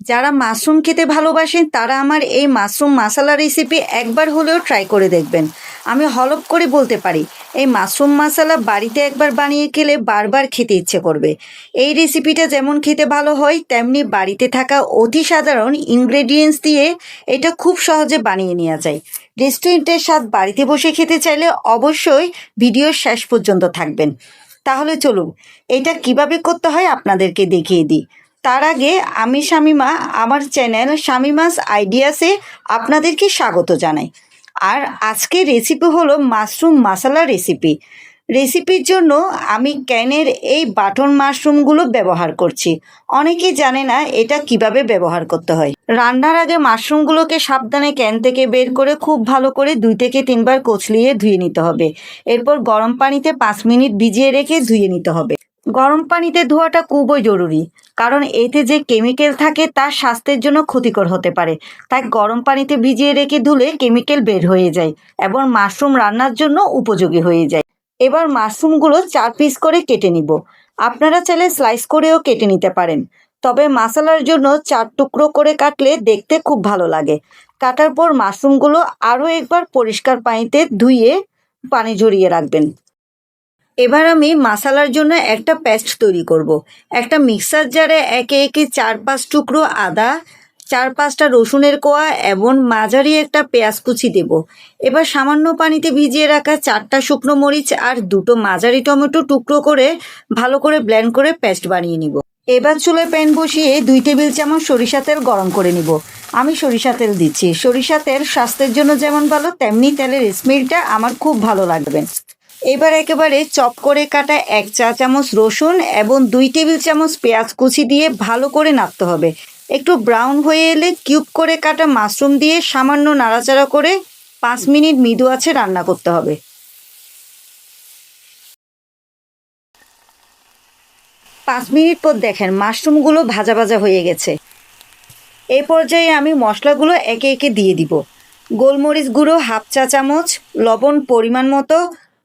যারা মাশরুম খেতে ভালোবাসেন, তারা আমার এই মাশরুম মশালা রেসিপি একবার হলেও ট্রাই করে দেখবেন। আমি হলপ করে বলতে পারি, এই মাশরুম মশালা বাড়িতে একবার বানিয়ে খেলে বারবার খেতে ইচ্ছে করবে। এই রেসিপিটা যেমন খেতে ভালো হয়, তেমনি বাড়িতে থাকা অতি সাধারণ ইনগ্রেডিয়েন্টস দিয়ে এটা খুব সহজে বানিয়ে নেওয়া যায়। রেস্টুরেন্টের স্বাদ বাড়িতে বসে খেতে চাইলে অবশ্যই ভিডিওর শেষ পর্যন্ত থাকবেন। তাহলে চলুন, এটা কীভাবে করতে হয় আপনাদেরকে দেখিয়ে দিই। তার আগে আমি শামিমা, আমার চ্যানেল শামিমাস আইডিয়াসে আপনাদেরকে স্বাগত জানাই। আর আজকে রেসিপি হলো মাশরুম মশলা রেসিপি রেসিপির জন্য আমি ক্যানের এই বাটন মাশরুমগুলো ব্যবহার করছি। অনেকেই জানে না এটা কীভাবে ব্যবহার করতে হয়। রান্নার আগে মাশরুমগুলোকে সাবধানে ক্যান থেকে বের করে খুব ভালো করে দুই থেকে তিনবার কচলিয়ে ধুয়ে নিতে হবে। এরপর গরম পানিতে পাঁচ মিনিট ভিজিয়ে রেখে ধুয়ে নিতে হবে। গরম পানিতে ধোয়াটা খুবই জরুরি, কারণ এতে যে কেমিক্যাল থাকে তা স্বাস্থ্যের জন্য ক্ষতিকর হতে পারে। তাই গরম পানিতে ভিজিয়ে রেখে ধুলে কেমিক্যাল বের হয়ে যায় এবং মাশরুম রান্নার জন্য উপযোগী হয়ে যায়। এবার মাশরুমগুলো চার পিস করে কেটে নিব। আপনারা চাইলে স্লাইস করেও কেটে নিতে পারেন। তবে মশলার জন্য চার টুকরো করে কাটলে দেখতে খুব ভালো লাগে। কাটার পর মাশরুমগুলো আরও একবার পরিষ্কার পানিতে ধুয়ে পানি ঝরিয়ে রাখবেন। এবার আমি মশালার জন্য একটা পেস্ট তৈরি করব। একটা মিক্সার জারে একে একে চার পাঁচ টুকরো আদা, চার পাঁচটা রসুনের কোয়া এবং মাঝারি একটা পেঁয়াজ কুচি দেব। এবার সামান্য পানিতে ভিজিয়ে রাখা চারটা শুকনো মরিচ আর দুটো মাঝারি টমেটো টুকরো করে ভালো করে ব্লেন্ড করে পেস্ট বানিয়ে নিব। এবার চুলে প্যান বসিয়ে দুই টেবিল চামচ সরিষা তেল গরম করে নিব। আমি সরিষা তেল দিচ্ছি। সরিষা তেল স্বাস্থ্যের জন্য যেমন ভালো, তেমনি তেলের স্মেলটা আমার খুব ভালো লাগবে। এবার একেবারে চপ করে কাটা এক চা চামচ রসুন এবং দুই টেবিল চামচ পেঁয়াজ কুচি দিয়ে ভালো করে নাড়তে হবে। একটু ব্রাউন হয়ে এলে কিউব করে কাটা মাশরুম দিয়ে সামান্য নাড়াচাড়া করে পাঁচ মিনিট মৃদু আছে রান্না করতে হবে। পাঁচ মিনিট পর দেখেন মাশরুমগুলো ভাজা ভাজা হয়ে গেছে। এই পর্যায়ে আমি মশলাগুলো একে একে দিয়ে দিব। গোলমরিচ গুঁড়ো হাফ চা চামচ, লবণ পরিমাণ মতো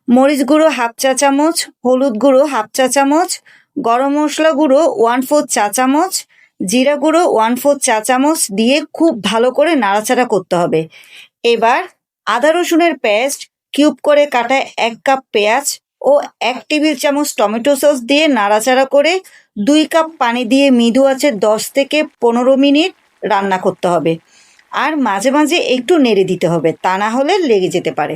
মরিচ গুঁড়ো হাফ চা চামচ, হলুদ গুঁড়ো হাফ চা চামচ, গরম মশলা গুঁড়ো ওয়ান ফোর চা চামচ, জিরা গুঁড়ো ওয়ান ফোর চা চামচ দিয়ে খুব ভালো করে নাড়াচাড়া করতে হবে। এবার আদা রসুনের পেস্ট কিউব করে কাটা এক কাপ পেঁয়াজ ও এক টেবিল চামচ টমেটো সস দিয়ে নাড়াচাড়া করে দুই কাপ পানি দিয়ে মৃদু আছে দশ থেকে পনেরো মিনিট রান্না করতে হবে। আর মাঝে মাঝে একটু নেড়ে দিতে হবে, তা না হলে লেগে যেতে পারে।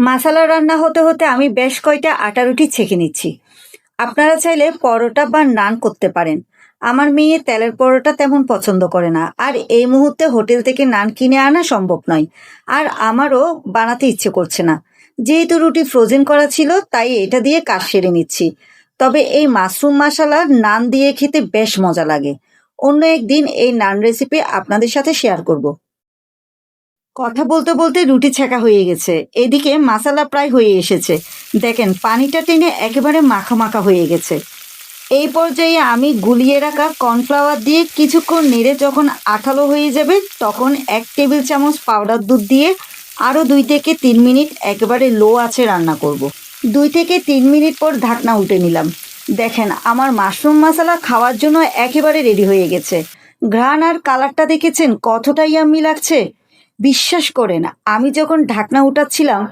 মাসালা রান্না হতে হতে আমি বেশ কয়টা আটা রুটি ছেঁকে নিচ্ছি। আপনারা চাইলে পরোটা বা নান করতে পারেন। আমার মেয়ে তেলের পরোটা তেমন পছন্দ করে না। আর এই মুহূর্তে হোটেল থেকে নান কিনে আনা সম্ভব নয়। আর আমারও বানাতে ইচ্ছে করছে না। যেহেতু রুটি ফ্রোজেন করা ছিল, তাই এটা দিয়ে কাজ সেরে নিচ্ছি। তবে এই মাশরুম মশালার নান দিয়ে খেতে বেশ মজা লাগে। অন্য একদিন এই নান রেসিপি আপনাদের সাথে শেয়ার করব। কথা বলতে বলতে রুটি ছেঁকা হয়ে গেছে। এদিকে মশালা প্রায় হয়ে এসেছে। দেখেন, পানিটা টেনে একেবারে মাখা হয়ে গেছে। এই পর্যায়ে আমি গুলিয়ে রাখা কর্নফ্লাওয়ার দিয়ে কিছুক্ষণ নেড়ে যখন আঠালো হয়ে যাবে, তখন এক টেবিল চামচ পাউডার দুধ দিয়ে আরও দুই থেকে তিন মিনিট একেবারে লো আছে রান্না করব। দুই থেকে তিন মিনিট পর ঢাকনা উঠে নিলাম। দেখেন, আমার মাশরুম মশলা খাওয়ার জন্য একেবারে রেডি হয়ে গেছে। ঘ্রাণ আর কালারটা দেখেছেন কতটাই আমি লাগছে? বিশ্বাস করেন আমি যখন ঢাকনা উঠাচ্ছিলাম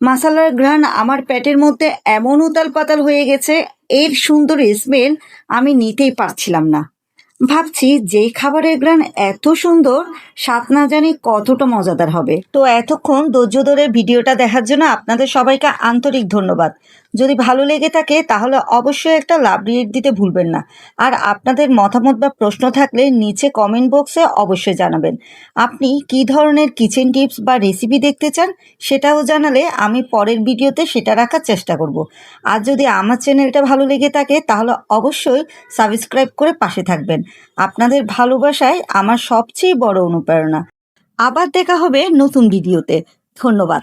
মশালার ঘ্রাণ আমার পেটের মধ্যে এমন উতাল পাতাল হয়ে গেছে, এর সুন্দর স্মেল আমি নিতেই পারছিলাম না। ভাবছি যেই খাবারের ঘ্রাণ এত সুন্দর, স্বাদ না জানি কতটা মজাদার হবে। তো এতক্ষণ ধৈর্য ধরে ভিডিওটা দেখার জন্য আপনাদের সবাইকে আন্তরিক ধন্যবাদ। যদি ভালো লেগে থাকে, তাহলে অবশ্যই একটা লাভ রিয়েট দিতে ভুলবেন না। আর আপনাদের মতামত বা প্রশ্ন থাকলে নিচে কমেন্ট বক্সে অবশ্যই জানাবেন। আপনি কি ধরনের কিচেন টিপস বা রেসিপি দেখতে চান, সেটাও জানালে আমি পরের ভিডিওতে সেটা রাখার চেষ্টা করব। আর যদি আমার চ্যানেলটা ভালো লেগে থাকে, তাহলে অবশ্যই সাবস্ক্রাইব করে পাশে থাকবেন। আপনাদের ভালোবাসায় আমার সবচেয়ে বড় অনুপ্রেরণা। আবার দেখা হবে নতুন ভিডিওতে। ধন্যবাদ।